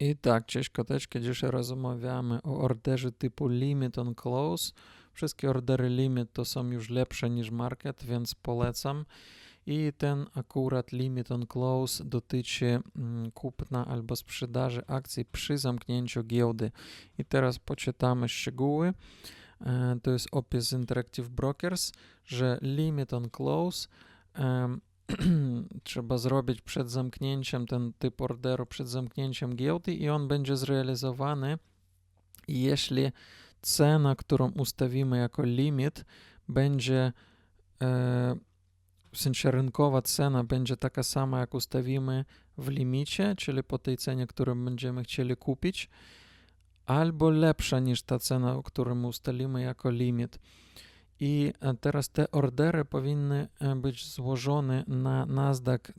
I tak, cześć koteczki, dzisiaj rozmawiamy o orderze typu Limit on Close. Wszystkie ordery Limit to są już lepsze niż Market, więc polecam. I ten akurat Limit on Close dotyczy mm, kupna albo sprzedaży akcji przy zamknięciu giełdy. I teraz poczytamy szczegóły. E, to jest opis Interactive Brokers, że Limit on Close trzeba zrobić przed zamknięciem ten typ orderu, przed zamknięciem giełdy i on będzie zrealizowany, jeśli cena, którą ustawimy jako limit, będzie e, w sensie rynkowa cena będzie taka sama, jak ustawimy w limicie, czyli po tej cenie, którą będziemy chcieli kupić, albo lepsza niż ta cena, którą ustalimy jako limit. I e, teraz te ordery powinny e, być złożone na Nasdaq e,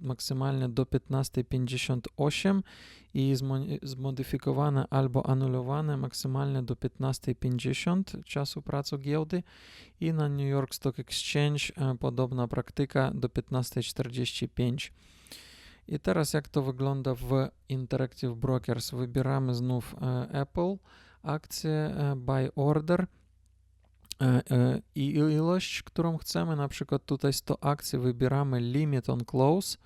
maksymalnie do 15.58 i zmo- zmodyfikowane albo anulowane maksymalnie do 15.50 czasu pracy giełdy i na New York Stock Exchange podobna praktyka do 15.45. I teraz jak to wygląda w Interactive Brokers? Wybieramy znów Apple, akcję Buy Order i ilość, którą chcemy, na przykład tutaj 100 akcji, wybieramy Limit on Close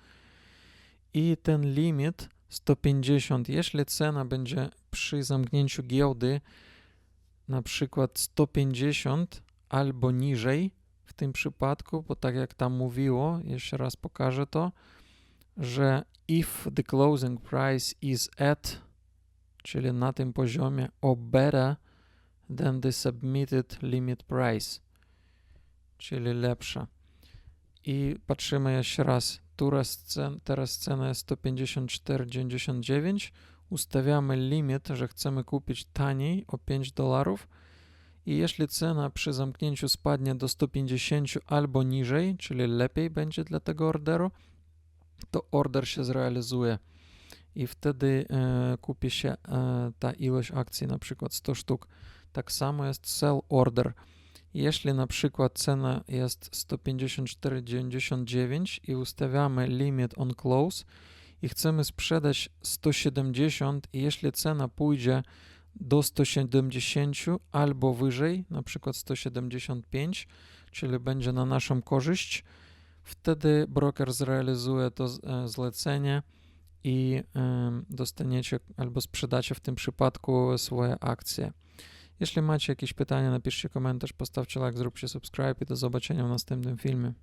i ten limit 150, jeśli cena będzie przy zamknięciu giełdy na przykład 150 albo niżej w tym przypadku, bo tak jak tam mówiło, jeszcze raz pokażę to, że if the closing price is at, czyli na tym poziomie, or better than the submitted limit price, czyli lepsza. I patrzymy jeszcze raz. Cen, teraz cena jest 154,99. Ustawiamy limit, że chcemy kupić taniej o 5 dolarów. I jeśli cena przy zamknięciu spadnie do 150 albo niżej, czyli lepiej będzie dla tego orderu, to order się zrealizuje. I wtedy e, kupi się e, ta ilość akcji, na przykład 100 sztuk. Tak samo jest sell order. Jeśli na przykład cena jest 154,99 i ustawiamy limit on close i chcemy sprzedać 170 i jeśli cena pójdzie do 170 albo wyżej, na przykład 175, czyli będzie na naszą korzyść, wtedy broker zrealizuje to e, zlecenie i dostaniecie albo sprzedacie w tym przypadku swoje akcje. Jeśli macie jakieś pytania, napiszcie komentarz, postawcie like, zróbcie subscribe i do zobaczenia w następnym filmie.